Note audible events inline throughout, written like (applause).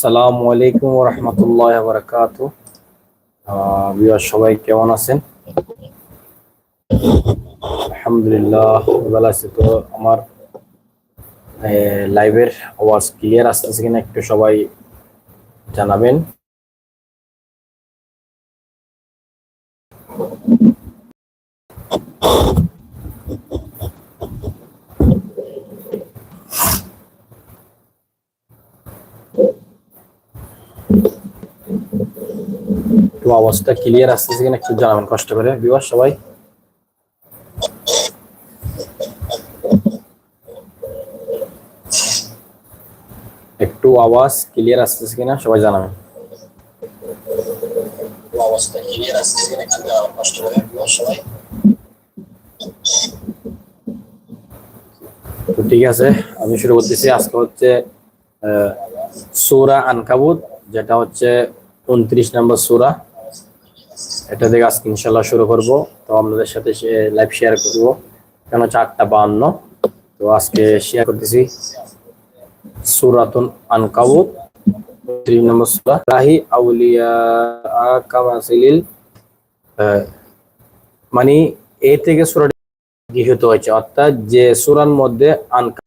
আসসালামু আলাইকুম রহমতুল্লাহ বারকাত সবাই কেমন আছেন? আলহামদুলিল্লাহ, ভালো আছি। তো আমার লাইভের আওয়াজ ক্লিয়ার আসতেছে কিনা একটু সবাই জানাবেন। একটু আওয়াজটা ক্লিয়ার আসতেছে কিনা একটু জানাবেন কষ্ট করে। বিবাহ সবাই। একটু আওয়াজ ক্লিয়ার আসতেছে কিনা সবাই জানাবেন। আওয়াজটা ক্লিয়ার আসতেছে কিনা একটু জানাবেন কষ্ট করে। বিবাহ সবাই। তো ঠিক আছে আমি শুরু করতেছি। আজকে হচ্ছে সৌরা আনকাবুত যেটা হচ্ছে উনত্রিশ নম্বর সুরা। এটা থেকে আজকে ইনশাল্লাহ শুরু করব। তো আপনাদের সাথে লাইভ শেয়ার করব। কেন চারটা বাহান্ন? তো আজকে শেয়ার করতেছি সুরাতুন আনকাবুত। রাহি আউলিয়া কামাসিলিল মানে এ থেকে সুরাটি গৃহীত হয়েছে। অর্থাৎ যে সুরার মধ্যে আনকা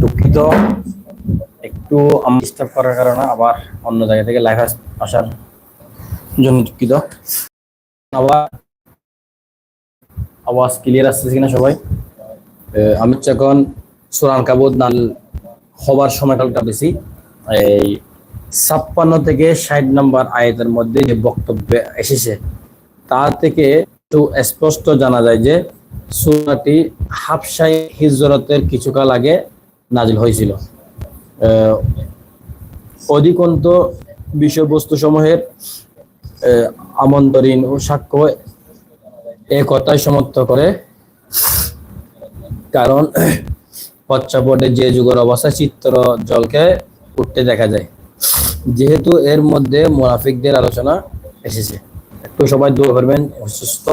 দুঃখিত। একটু আমি ডিস্টার্ব করার কারণে আবার অন্য জায়গা থেকে লাইভ আসার জন্য দুঃখিত। আবার আওয়াজ ক্লিয়ার আসতেছে কিনা সবাই? আমি যখন সুরান কাবুদ নাল হবার সময়কালটা বেশি এই ছাপ্পান্ন থেকে ষাট নম্বর আয়াতের মধ্যে যে বক্তব্য এসেছে, তা থেকে একটু স্পষ্ট জানা যায় যে সুরাটি হাফসাই হিজরতের কিছুকাল আগে নাজিল হয়েছিল। অধিকন্ত বিষয়বস্তু সমূহের আমন্তরীণ ও সাক্ষ্য এ কথাই সমর্থ করে। কারণ পশ্চাপটে যে যুগের অবস্থা, চিত্র জলকে উঠতে দেখা যায়। যেহেতু এর মধ্যে মোনাফিকদের আলোচনা এসেছে। একটু সবাই দূর করবেন অসুস্থ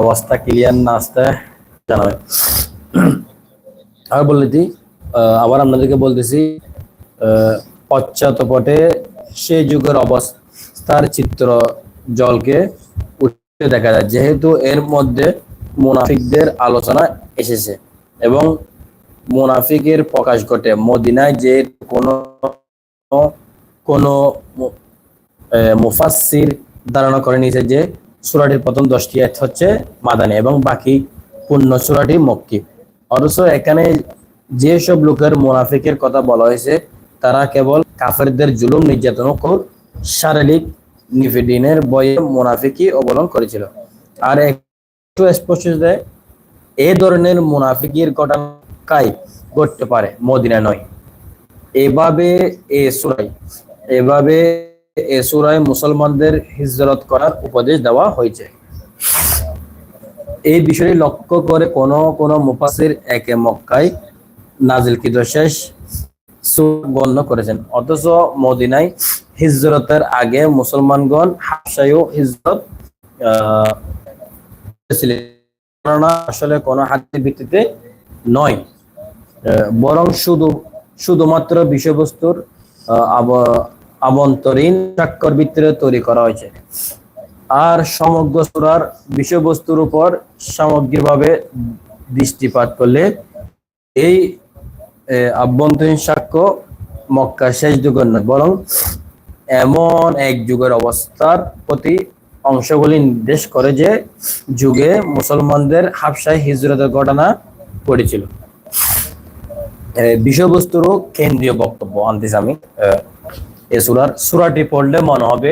অবস্থা ক্লিয়ার না আসতে জানাবে আর বললেছি আবার আপনাদেরকে বলতেছি পশ্চাৎপটে সেই যুগের অবস্থার চিত্র জলকে উঠতে দেখা যায়। যেহেতু এর মধ্যে মুনাফিকদের আলোচনা এসেছে এবং মুনাফিকের প্রকাশ ঘটে মদিনায়, যে কোনো কোনো মুফাসির ধারণা করে নিয়েছে যে সুরাটির প্রথম দশটি হচ্ছে মাদানি এবং বাকি পূর্ণ সুরাটি মক্কি। অথচ এখানে যেসব লোকের মুনাফিকের কথা বলা হয়েছে, তারা কেবল কাফেরদের জুলুম, নির্যাতন ও শারীরিক নিফিডিনের বয়ে মুনাফিকই অবলম্বন করেছিল। আর একটু স্পষ্ট দেয় এ ধরনের মুনাফিকির ঘটনাকাই ঘটতে পারে? মদিনা নয়। এভাবে এ সুরাই এভাবে এ সুরায় মুসলমানদের হিজরত করার উপদেশ দেওয়া হয়েছে। এই বিষয়টি লক্ষ্য করে কোন কোন মুফাসির একে মক্কায় নাজিলকৃত শেষ গণ্য করেছেন। অথচ মদিনায় হিজরতের আগে মুসলমানগণ হাফসায়ও হিজরত আসলে কোন হাতের ভিত্তিতে নয়। বরং শুধু, শুধুমাত্র বিষয়বস্তুর আবন্তরীণ স্বাক্ষর ভিত্তিতে তৈরি করা হয়েছে। আর সমগ্র সুরার বিষয়বস্তুর উপর সামগ্রিকভাবে দৃষ্টিপাত করলে এই আভ্যন্তরীণ সাক্ষ্য মক্কা শেষ যুগের নয়, বরং এমন এক যুগের অবস্থার প্রতি অংশগুলি নির্দেশ করে যে যুগে মুসলমানদের হাফসায় হিজরতের ঘটনা ঘটেছিল। বিষয়বস্তুরও কেন্দ্রীয় বক্তব্য আনতেছি আমি। এ সুরার, সুরাটি পড়লে মনে হবে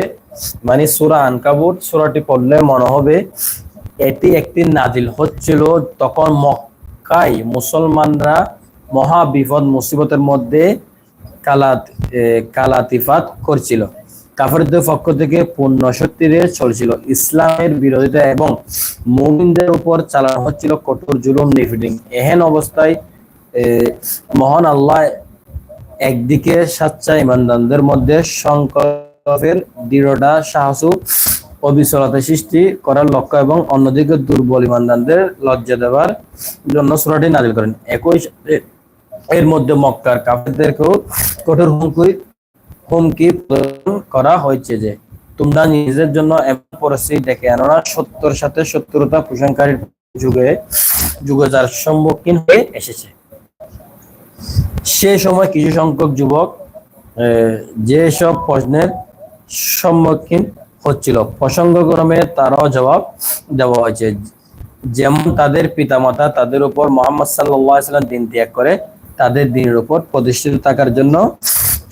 মানে সুরা আনকাবুট সুরাটি পড়লে মনে হবে, এটি একটি নাজিল হচ্ছিল তখন মক্কায় মুসলমানরা মহা বিপদ মুসিবতের মধ্যে কালাত কালাতিফাত করছিল। কাফেরদের পক্ষ থেকে পূর্ণ শক্তিরে চলছিল। ইসলামের বিরোধিতা এবং মুমিনদের উপর চালানো হচ্ছিল কঠোর জুলুম নিফিডিং এহেন অবস্থায় মহান আল্লাহ একদিকে সাচ্চা ইমানদানদের মধ্যে সংকল্পের দৃঢ়তা সাহস অবিচলতা সৃষ্টি করার লক্ষ্য এবং অন্যদিকে দুর্বল ইমানদারদের লজ্জা দেওয়ার জন্য সূরাটি নাজিল করেন। একই এর মধ্যে মক্কার কাফেরদেরকেও কঠোর হুমকি হুমকি করা হয়েছে যে তোমরা নিজের জন্য এমন পরিস্থিতি ডেকে আনো না সত্যর সাথে শত্রুতা পোষণকারীর যুগে যুগে যার সম্মুখীন হয়ে এসেছে। সে সময় কিছু সংখ্যক যুবক আহ, যেসব প্রশ্নের সম্মুখীন হচ্ছিল। প্রসঙ্গক্রমে তারাও জবাব দেওয়া হয়েছে। যেমন তাদের পিতামাতা তাদের উপর মোহাম্মদ সাল্লাম দিন ত্যাগ করে তাদের দিনের উপর প্রতিষ্ঠিত থাকার জন্য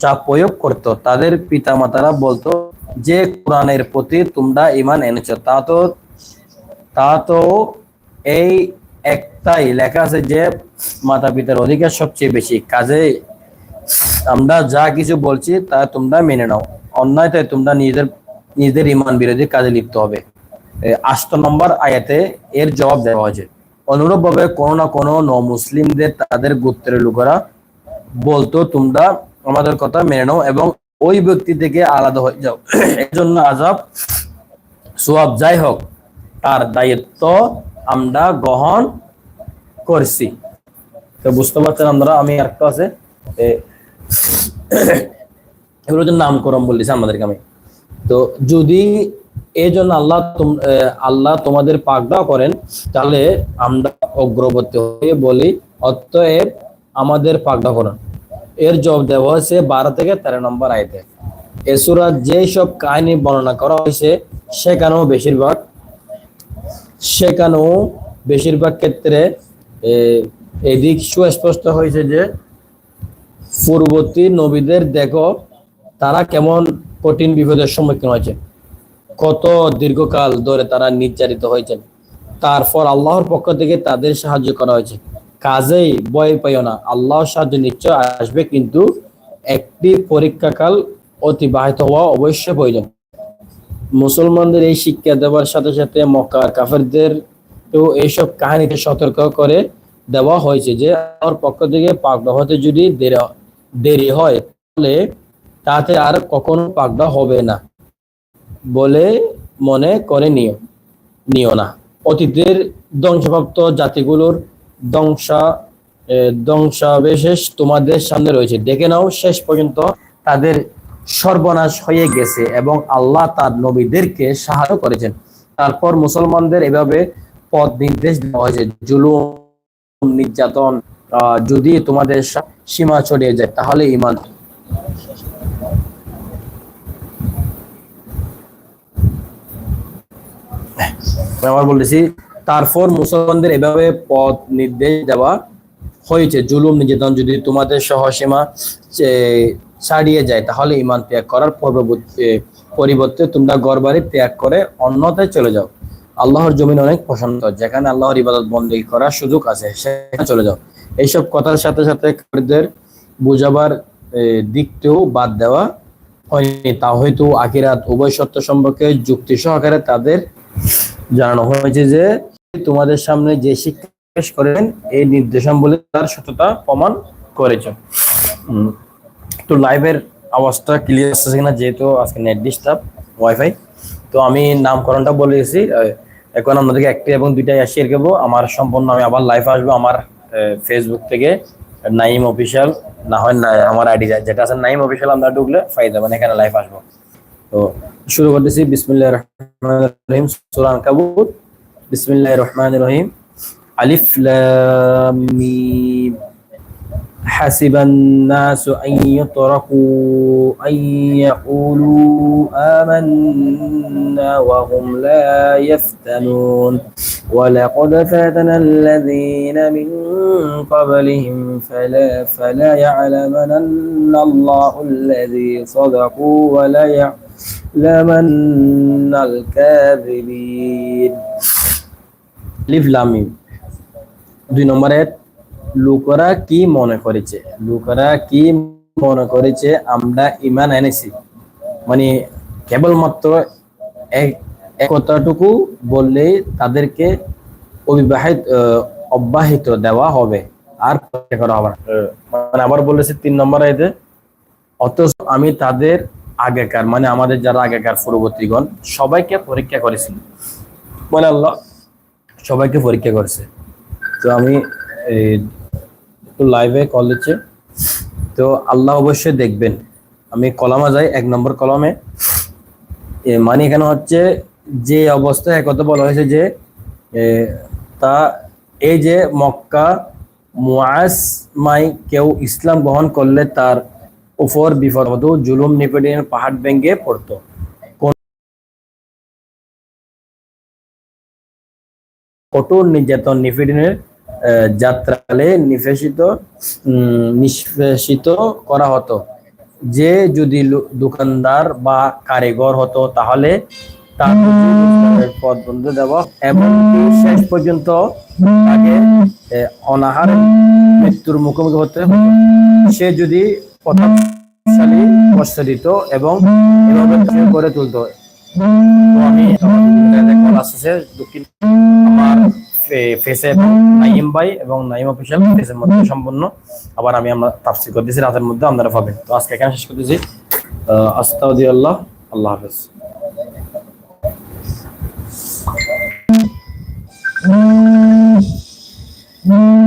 চাপ প্রয়োগ করত। তাদের পিতামাতারা বলতো, যে কোরআনের প্রতি তোমরা ইমান এনেছো, তা তো তা তো এই একটাই লেখা আছে যে মাতা পিতার অধিকার সবচেয়ে বেশি। কাজে আমরা যা কিছু বলছি, তা তোমরা মেনে নাও। অন্যায় তাই তোমরা নিজেদের নিজেদের ইমান বিরোধী কাজে লিপ্ত হবে। আষ্ট নম্বর আয়াতে এর জবাব দেওয়া হয়েছে। অনুরূপভাবে কোনো না কোনো ন মুসলিমদের তাদের গোত্রের লোকেরা বলতো, তোমরা আমাদের কথা মেনে নাও এবং ওই ব্যক্তি থেকে আলাদা হয়ে যাও। এর জন্য আজাব সোয়াব যাই হোক, তার দায়িত্ব আমরা গ্রহণ করছি। তো বুঝতে পারছেন আমরা আমি একটা আছে (clears throat) এগুলো নামকরণ বলতেছি আমাদেরকে আমি। তো যদি এই জন্য আল্লাহ আল্লাহ তোমাদের পাকড়াও করেন, তাহলে আমরা অগ্রবর্তী হয়ে বলি, অতএব আমাদের পাকড়া করেন। এর জবাব দেওয়া হয়েছে বারো থেকে তেরো নম্বর আয়তে। এসুরা যেসব কাহিনী বর্ণনা করা হয়েছে, সেখানেও বেশিরভাগ সেখানেও বেশিরভাগ ক্ষেত্রে এদিক সুস্পষ্ট হয়েছে যে, পূর্ববর্তী নবীদের দেখো, তারা কেমন কঠিন বিপদের সম্মুখীন হয়েছে। কত দীর্ঘকাল ধরে তারা নির্যাতিত হয়েছেন। তারপর আল্লাহর পক্ষ থেকে তাদের সাহায্য করা হয়েছে। কাজেই ভয় পাইও না, আল্লাহর সাহায্য নিশ্চয় আসবে, কিন্তু একটি পরীক্ষাকাল অতিবাহিত হওয়া অবশ্যই প্রয়োজন। মুসলমানদের এই শিক্ষা দেওয়ার সাথে সাথে মক্কার কাফেরদের এইসব কাহিনীতে সতর্ক করে দেওয়া হয়েছে যে আমার পক্ষ থেকে পাকড়া হতে যদি দেরি দেরি হয়, তাহলে তাতে আর কখনো পাকড়া হবে না। বলে মনে করে নিও নিও না। অতীতের ধ্বংসপ্রাপ্ত জাতিগুলোর ধ্বংসা ধ্বংসাবশেষ তোমাদের সামনে রয়েছে। দেখে নাও, শেষ পর্যন্ত তাদের সর্বনাশ হয়ে গেছে এবং আল্লাহ তার নবীদেরকে সাহায্য করেছেন। তারপর মুসলমানদের এভাবে পথ নির্দেশ দেওয়া হয়েছে, জুলুম, নির্যাতন যদি তোমাদের সীমা ছড়িয়ে যায়, তাহলে ইমান আবার তারপর মুসলমানদের এভাবে পথ নির্দেশ দেওয়া হয়েছে, জুলুম নির্যাতন যদি তোমাদের সহসীমা ছাড়িয়ে যায়, তাহলে ইমান ত্যাগ করার পরিবর্তে তোমরা গড়বাড়ি ত্যাগ করে অন্যথায় চলে যাও। আল্লাহর জমিন অনেক পছন্দ যেখানে আল্লাহর ইবাদত বন্দী করার সুযোগ আছে, সেখানে চলে যাও। এইসব কথার সাথে সাথে কাফেরদের বুঝাবার দিকটিও বাদ দেওয়া হয়নি। তা হয়তো আখিরাত উভয় সত্য সম্পর্কে যুক্তি সহকারে তাদের জানানো হয়েছে যে তোমাদের সামনে যে শিক্ষা পেশ করেন, এই নির্দেশাবলী তার সত্যতা প্রমাণ করেছ। তো লাইভের আওয়াজটা ক্লিয়ার আসছে কিনা যেহেতু আজকে নেট ডিস্টার্ব ওয়াইফাই তো আমি নামকরণটা বলে গেছি এখন আপনাদেরকে একটি এবং দুইটাই শেয়ার করব আমার সম্পূর্ণ আমি আবার লাইভ আসব, আমার ফেসবুক থেকে নাইম অফিসিয়াল না হয় না, আমার আইডি যেটা আছে নাইম অফিসিয়াল আমরা ঢুকলে ফাই যাবেন, এখানে লাইভ আসব। তো শুরু করতেছি বিসমিল্লাহ রহমান রহিম সুরান কাবুর বিসমিল্লাহ রহমান রহিম আলিফ লাম মিম حسب الناس أن يتركوا أن يقولوا آمنا وهم لا يفتنون ولقد فتنا الذين من قبلهم فلا فلا يعلمن الله الذي صدقوا ولا يعلمن الكاذبين লিভ লামিম দুই নম্বরে লোকরা কি মনে করেছে লোকরা কি মনে করেছে আমরা ইমান এনেছি মানে কেবলমাত্র এক একতাটুকু বললেই তাদেরকে অবিবাহিত আহ, অব্যাহিত দেওয়া হবে আর পরীক্ষা করা হবে না। আহ, মানে আবার বলেছে তিন নম্বর আয়তে অথচ আমি তাদের আগেকার মানে আমাদের যারা আগেকার পূর্ববর্তীগণ, সবাইকে পরীক্ষা করেছিল। বলে আল্লাহ সবাইকে পরীক্ষা করেছে। তো আমি একটু লাইভে কল দিচ্ছে। তো আল্লাহ অবশ্যই দেখবেন। আমি কলামা যাই, এক নম্বর কলমে। মানে এখানে হচ্ছে যে অবস্থায় একথা বলা হয়েছে যে তা এই যে মক্কা মুআস মাই কেউ ইসলাম গ্রহণ করলে তার উপর বিপদ জুলুম নিপীড়নের পাহাড় ভেঙে পড়তো। কঠোর নির্যাতন নিপীড়নের যাত্রালে নিষ্পেষিত উম, নিষ্পেষিত করা হতো। যে যদি দোকানদার বা কারিগর হতো তাহলে পথ বন্ধ দেওয়া এবং শেষ পর্যন্ত তাকে অনাহার মৃত্যুর মুখোমুখি হতে হতো। সে যদি প্রতাপশালী কষ্ট দিত এবং এভাবে গড়ে তুলতো তো আমি কল দক্ষিণ আমার ফেসে এবং নাইম ভাই এবং নাইম অফিসিয়াল ফেসের মধ্যে সম্পূর্ণ। আবার আমি আমরা রাতের মধ্যে আপনারা পাবেন। তো আজকে এখানে শেষ করতেছি। আস্তাউদ্দিল্লাহ আল্লাহ হাফেজ। Mm-hmm.